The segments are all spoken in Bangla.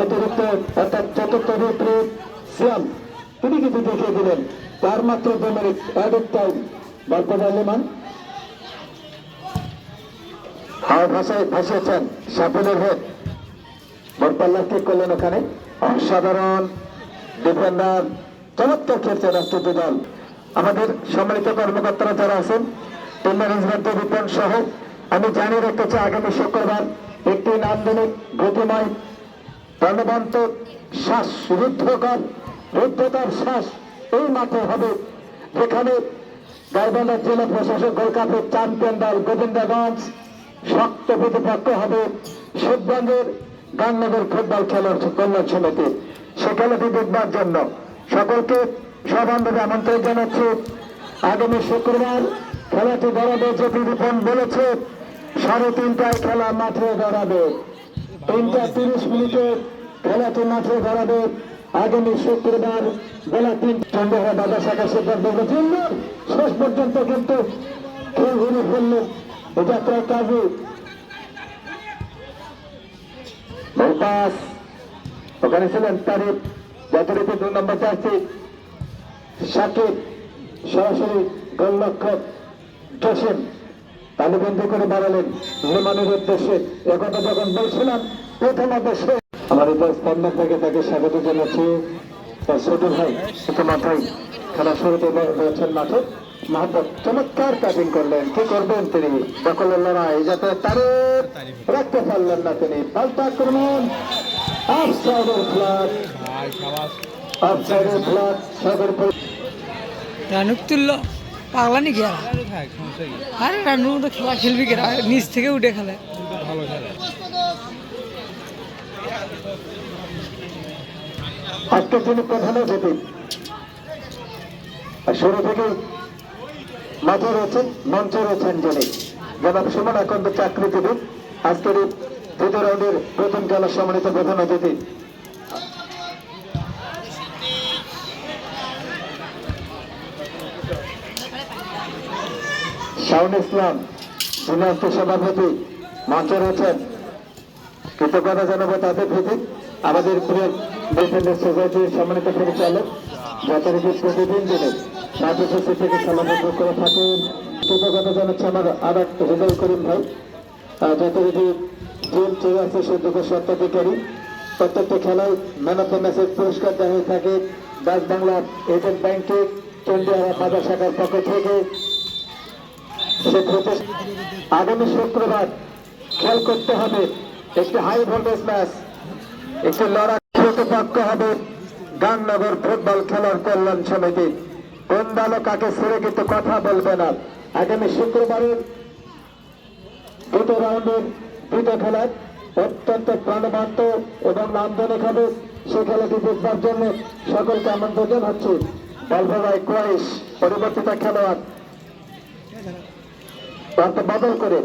অতিরিক্ত, অর্থাৎ চতুর্থ রেফারি সিয়াম, তিনি কিন্তু দেখিয়ে দিলেন। তার মাত্র অ্যাডেড টাইম বালপাদার লেমান। হাওয়া ভাষায় ভাসিয়েছেন হেড বরপাল্লা ঠিক করলেন ওখানে। অসাধারণ ডিফেন্ডার চমৎকার খেলছে রাষ্ট্রীয় দল। আমাদের কর্মকর্তারা যারা আছেন টিম ম্যানেজমেন্ট রিপন সহ, আমি জানিয়ে রাখতে চাই, আগামী শুক্রবার একটি নান্দনিক গতিময় প্রাণবন্ত শ্বাস, রুদ্ধকর, রুদ্ধতার শ্বাস এই মাঠে হবে। যেখানে গাইবান্ধা জেলা প্রশাসক গোল্ড কাপের চ্যাম্পিয়ন দল গোবিন্দগঞ্জ শক্ত প্রতিপক্ষ হবে। শিবগঞ্জের গাঙ্গনগর ফুটবল খেলার সমিতি সে খেলাটি দেখবার জন্য সকলকে সবান্ধবে আমন্ত্রণ জানাচ্ছি। আগামী শুক্রবার খেলাটি গড়াবে যেটি রিপন বলেছে, সাড়ে তিনটায় খেলা মাঠে গড়াবে তিনটা তিরিশ মিনিটে খেলাটি মাঠে গড়াবে আগামী শুক্রবার বেলা তিন সন্দেহ দাদা শাখা সিদ্ধান্ত জন্য শেষ পর্যন্ত কিন্তু খেল ঘুরে ফেললেন যাত্রা কাজে। ওখানে ছিলেন তারিফ। যথারীতি দুই নম্বর চাচ্ছি সাকিব সরাসরি গোলরক্ষক জসিম। তালুবন্দি করে বাড়ালেন নির্মাণের উদ্দেশ্যে একথা যখন বলছিলাম, প্রথম অবশ্যই আমার স্পন্দন থেকে তাকে স্বাগত জানাচ্ছি। তার ছোট ভাই, ছোট মাথায় খেলা শুরুতে রয়েছেন মাঠে চমৎকার ব্যাটিং করলেন। কি করবেন তিনি? দখলের যাতে তারে রাখতে পারলেন না তিনি। পাল্টা আক্রমণ ফ্ল্যাট অফ সাইডের ফ্ল্যাট সাগর রানুক তুললো নাকি আর আরে রানু তো খেলা খেলবি কেনা? নিচ থেকে উঠে খেলে। আজকে তিনি প্রধান অতিথি শুরু থেকে মাঠে রয়েছেন মঞ্চে রয়েছেন যিনি জনাব সুমন আকন্দ চাকরিজীবী। আজকের এই তৃতীয় রাউন্ডের প্রথম খেলার সম্মানিত প্রধান অতিথি শাহুন ইসলাম সিনিয়র সভাপতি মঞ্চে রয়েছেন কৃতজ্ঞতা জানাব তাদের প্রতি। আমাদের সোসাইটির সম্মানিত পরিচালক, যথারীতি প্রতিদিন দিনে রাজশাসী থেকে খেলাধুলা করে থাকেন। কৃতজ্ঞতা জানাচ্ছে আমার আর এক হৃদয় করিম ভাই। যথারীতি জিম ঠিক আছে সদ্যোগ্য স্বত্বাধিকারী প্রত্যেকটা খেলায় ম্যান অফ দ্য ম্যাচের পুরস্কার দেওয়া হয়ে থাকে। ডাক বাংলা এজেন্ট ব্যাংকে কেন্দ্রীয় বাজার শাখার পক্ষ থেকে আগামী শুক্রবার খেল করতে হবে, একটি হাই ভোল্টেজ ম্যাচ একটি লড়াই প্রতিপক্ষ হবে গাননগর ফুটবল খেলার কল্যাণ সমিতি। কোন দল কাকে ছেড়ে কিন্তু কথা বলবে না। আগামী শুক্রবারের দুটো রাউন্ডের দুটো খেলায় অত্যন্ত প্রাণবন্ত এবং নান্দনিক হবে সে খেলাটি দেখবার জন্য সকলকে আমন্ত্রণ জানাচ্ছি। বলভাই কোয়াইশ, পরিবর্তিত খেলোয়াড়। বদল করে।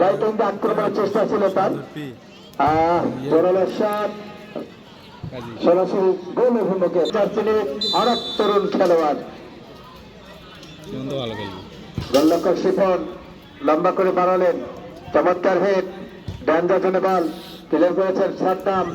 রাইট উইঙ্গে আক্রমণের চেষ্টা ছিল তার। সরাসরি গোল অভিমুখে। তরুণ খেলোয়াড়। শিফন লম্বা করে বাড়ালেন। চমৎকার হেড ডান যাজনে বল ক্লিয়ার করেছেন সাদ্দাম।